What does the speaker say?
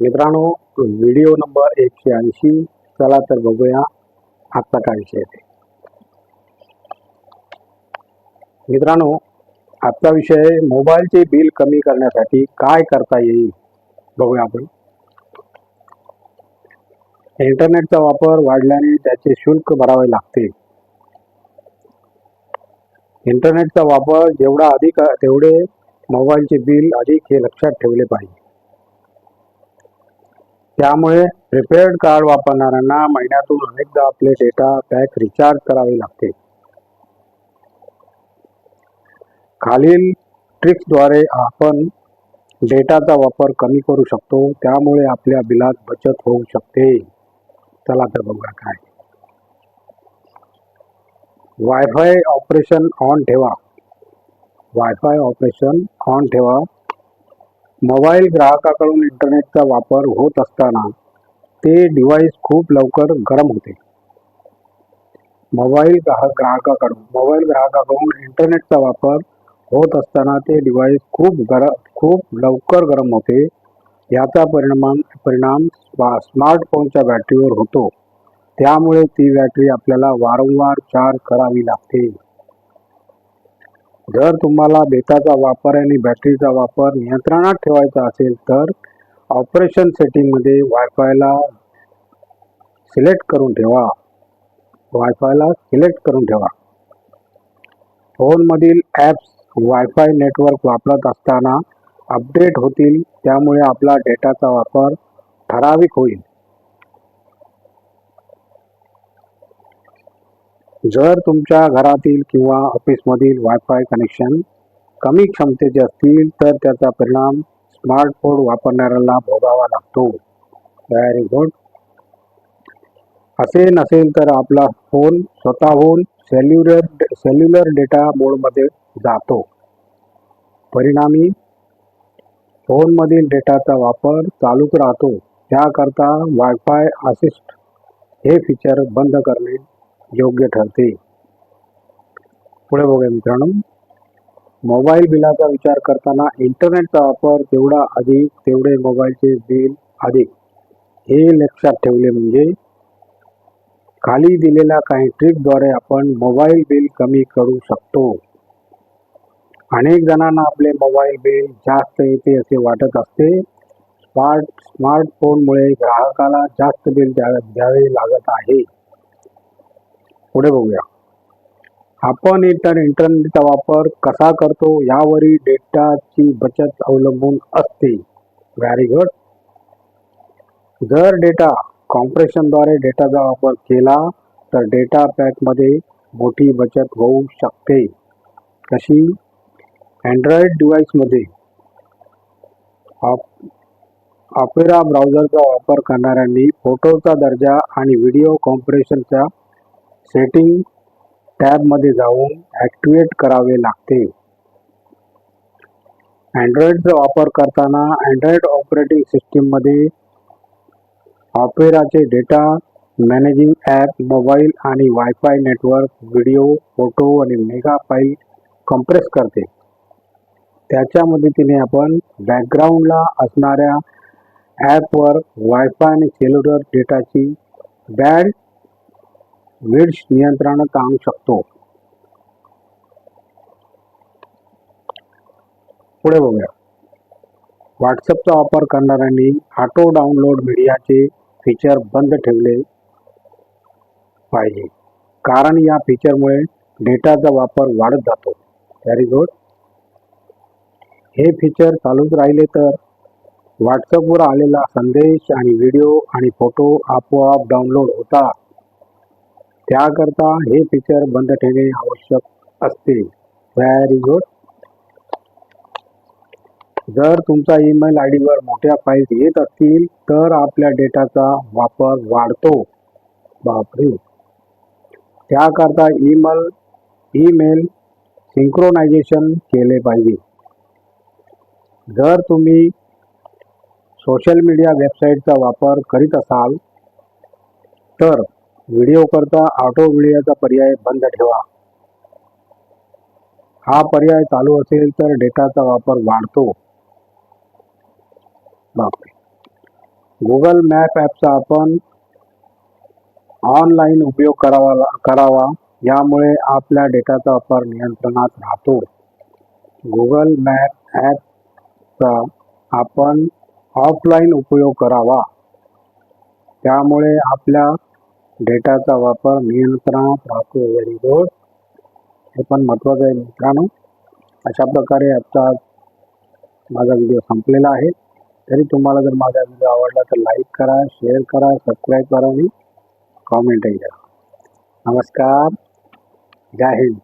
मित्रांनो video number एकशे ऐंशी. चला तर बघूया आजचा काय विषय ते. मित्रांनो आजचा विषय मोबाईलचे बिल कमी करण्यासाठी काय करता येईल? बघूया आपण. इंटरनेटचा वापर वाढल्याने त्याचे शुल्क भरावे लागते. इंटरनेटचा वापर जेवढा अधिक तेवढे मोबाईलचे बिल अधिक हे लक्षात ठेवले पाहिजे. त्यामुळे प्रिपेड कार्ड वापरणाऱ्यांना महिन्यातून अनेकदा आपले डेटा पॅक रिचार्ज करावे लागते. खालील ट्रिक्सद्वारे आपण डेटाचा वापर कमी करू शकतो त्यामुळे आपल्या बिलात बचत होऊ शकते. चला तर बघूया काय. वायफाय ऑपरेशन ऑन ठेवा. वायफाय ऑपरेशन ऑन ठेवा. मोबाईल ग्राहकाकडून इंटरनेटचा वापर होत असताना ते डिव्हाइस खूप लवकर गरम होते. मोबाईल ग्राहक ग्राहकाकडून मोबाईल ग्राहकाकडून इंटरनेटचा वापर होत असताना ते डिव्हाइस खूप गर खूप लवकर गरम होते. याचा परिणाम परिणाम स्मार्टफोनच्या बॅटरीवर होतो. त्यामुळे ती बॅटरी आपल्याला वारंवार चार्ज करावी लागते. जर तुम्हाला बेताचा वापर आणि बॅटरीचा वापर नियंत्रणात ठेवायचा असेल तर ऑपरेशन सेटिंगमध्ये वायफायला सिलेक्ट करून ठेवा. वायफायला सिलेक्ट करून ठेवा. फोनमधील ॲप्स वायफाय नेटवर्क वापरत असताना अपडेट होतील त्यामुळे आपला डेटाचा वापर ठराविक होईल. जर तुमच्या घरातील किंवा ऑफिसमधील वायफाय कनेक्शन कमी क्षमतेचे असतील तर त्याचा परिणाम स्मार्टफोन वापरणाऱ्याला भोगावा लागतो. व्हेरी गुड असे नसेल तर आपला फोन स्वतःहून सेल्युलर सेल्युलर डेटा मोडमध्ये जातो. परिणामी फोनमधील डेटाचा वापर चालूच राहतो. त्याकरता वायफाय असिस्ट हे फीचर बंद करणे योग्य ठरते. पुढे बघूया मित्रांनो. मोबाईल बिलाचा विचार करताना इंटरनेटचा वापर जेवढा अधिक तेवढे मोबाईलचे बिल अधिक. हे लक्षात ठेवले म्हणजे खाली दिलेल्या काही ट्रिकद्वारे आपण मोबाईल बिल कमी करू शकतो. अनेक जणांना आपले मोबाईल बिल जास्त येते असे वाटत असते. स्मार्ट स्मार्टफोनमुळे ग्राहकाला जास्त बिल द्या द्यावे लागत आहे. पुढे बघूया. आपण इंटर इंटरनेटचा वापर कसा करतो यावरील डेटाची बचत अवलंबून असते. व्हेरी गुड जर डेटा कॉम्प्रेशनद्वारे डेटाचा वापर केला तर डेटा पॅकमध्ये मोठी बचत होऊ शकते. कशी? अँड्रॉइड डिव्हाइसमध्ये ऑप ऑपेरा ब्राउझरचा वापर करणाऱ्यांनी फोटोचा दर्जा आणि व्हिडिओ कॉम्प्रेशनच्या सेटिंग टॅबमध्ये जाऊन ॲक्टिवेट करावे लागते. अँड्रॉइडचा वापर करताना अँड्रॉइड ऑपरेटिंग सिस्टीममध्ये ऑपेराचे डेटा मॅनेजिंग ॲप मोबाईल आणि वायफाय नेटवर्क व्हिडिओ फोटो आणि मेगा फाईल कम्प्रेस करते. त्याच्या मदतीने आपण बॅकग्राऊंडला असणाऱ्या ॲपवर वायफाय आणि सेल्युलर डेटाची बॅड विड्स नियंत्रणात आणू शकतो. पुढे बघूया. व्हॉट्सअपचा वापर करणाऱ्यांनी ऑटो डाउनलोड मीडियाचे फीचर बंद ठेवले पाहिजे. कारण या फीचरमुळे डेटाचा वापर वाढत जातो. व्हेरी गुड हे फीचर चालूच राहिले तर व्हॉट्सअपवर आलेला संदेश आणि व्हिडिओ आणि फोटो आपोआप डाउनलोड होतात. त्याकरता हे फीचर बंद ठेवणे आवश्यक असते. व्हेरी गुड जर तुमचा ईमेल आय डीवर मोठ्या फाईल्स येत असतील तर आपल्या डेटाचा वापर वाढतो. बापरे! त्याकरता ईमेल ईमेल सिंक्रोनायझेशन केले पाहिजे. जर तुम्ही सोशल मीडिया वेबसाईटचा वापर करीत असाल तर व्हिडिओ करता ऑटो व्हिडिओचा पर्याय बंद ठेवा. हा पर्याय चालू असेल तर डेटाचा वापर वाढतो. गुगल मॅप ॲपचा आपण ऑनलाईन उपयोग करावा करावा. यामुळे आपल्या डेटाचा वापर नियंत्रणात राहतो. गुगल मॅप ॲपचा आपण ऑफलाईन उपयोग करावा. त्यामुळे आपल्या डेटाचा वापर नियंत्रणात राहतो व्हेरी गुड हे पण महत्त्वाचं आहे मित्रांनो. अशा प्रकारे आत्ता माझा व्हिडिओ संपलेला आहे. तरी तुम्हाला जर माझा व्हिडिओ आवडला तर लाईक करा शेअर करा सबस्क्राईब करा आणि कॉमेंटही करा. नमस्कार. जय हिंद.